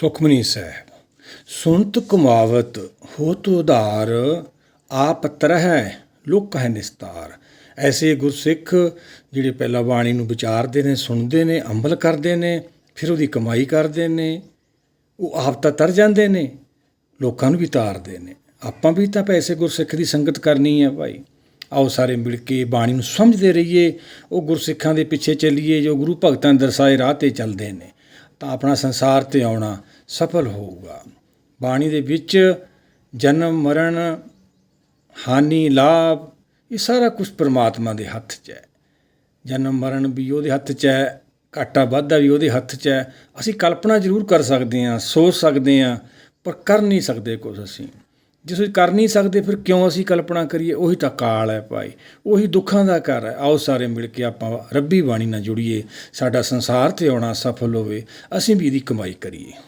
ਸੁਖਮਨੀ ਸਾਹਿਬ, ਸੁਨਤ ਕਮਾਵਤ ਹੋਤ ਉਧਾਰ, ਆਪ ਤਰਹਿ ਲੋਕ ਹੈ ਨਿਸਤਾਰ। ਐਸੇ ਗੁਰਸਿੱਖ ਜਿਹੜੇ ਪਹਿਲਾਂ ਬਾਣੀ ਨੂੰ ਵਿਚਾਰਦੇ ਨੇ, ਸੁਣਦੇ ਨੇ, ਅਮਲ ਕਰਦੇ ਨੇ, ਫਿਰ ਉਹਦੀ ਕਮਾਈ ਕਰਦੇ ਨੇ, ਉਹ ਆਪ ਤਾਂ ਤਰ ਜਾਂਦੇ ਨੇ, ਲੋਕਾਂ ਨੂੰ ਵੀ ਤਾਰਦੇ ਨੇ। ਆਪਾਂ ਵੀ ਤਾਂ ਪੈਸੇ ਗੁਰਸਿੱਖ ਦੀ ਸੰਗਤ ਕਰਨੀ ਹੈ ਭਾਈ। ਆਓ ਸਾਰੇ ਮਿਲ ਕੇ ਬਾਣੀ ਨੂੰ ਸਮਝਦੇ ਰਹੀਏ, ਉਹ ਗੁਰਸਿੱਖਾਂ ਦੇ ਪਿੱਛੇ ਚੱਲੀਏ, ਜੋ ਗੁਰੂ ਭਗਤਾਂ ਦਰਸਾਏ ਰਾਹ ਤੇ ਚੱਲਦੇ ਨੇ। ਤਾਂ ਆਪਣਾ ਸੰਸਾਰ ਤੇ ਆਉਣਾ ਸਫਲ ਹੋਊਗਾ। ਬਾਣੀ ਦੇ ਵਿੱਚ ਜਨਮ, ਮਰਨ, ਹਾਨੀ, ਲਾਭ, ਇਹ ਸਾਰਾ ਕੁਝ ਪ੍ਰਮਾਤਮਾ ਦੇ ਹੱਥ 'ਚ ਹੈ। ਜਨਮ, ਮਰਨ ਵੀ ਉਹਦੇ ਹੱਥ 'ਚ ਹੈ, ਘਾਟਾ ਵਾਧਾ ਵੀ ਉਹਦੇ ਹੱਥ 'ਚ ਹੈ। ਅਸੀਂ ਕਲਪਨਾ ਜ਼ਰੂਰ ਕਰ ਸਕਦੇ ਹਾਂ, ਸੋਚ ਸਕਦੇ ਹਾਂ, ਪਰ ਕਰ ਨਹੀਂ ਸਕਦੇ ਕੁਝ ਅਸੀਂ। ਜੇ ਤੁਸੀਂ ਕਰ ਨਹੀਂ ਸਕਦੇ, ਫਿਰ ਕਿਉਂ ਅਸੀਂ ਕਲਪਨਾ ਕਰੀਏ? ਉਹੀ ਤਾਂ ਕਾਲ ਹੈ ਭਾਈ। ਉਹੀ ਦੁੱਖਾਂ ਦਾ ਘਰ ਹੈ। ਆਓ ਸਾਰੇ ਮਿਲ ਕੇ ਆਪਾਂ ਰੱਬੀ ਬਾਣੀ ਨਾਲ ਜੁੜੀਏ। ਸਾਡਾ ਸੰਸਾਰ ਤੇ ਆਉਣਾ ਸਫਲ ਹੋਵੇ। ਅਸੀਂ ਵੀ ਇਹਦੀ ਕਮਾਈ ਕਰੀਏ।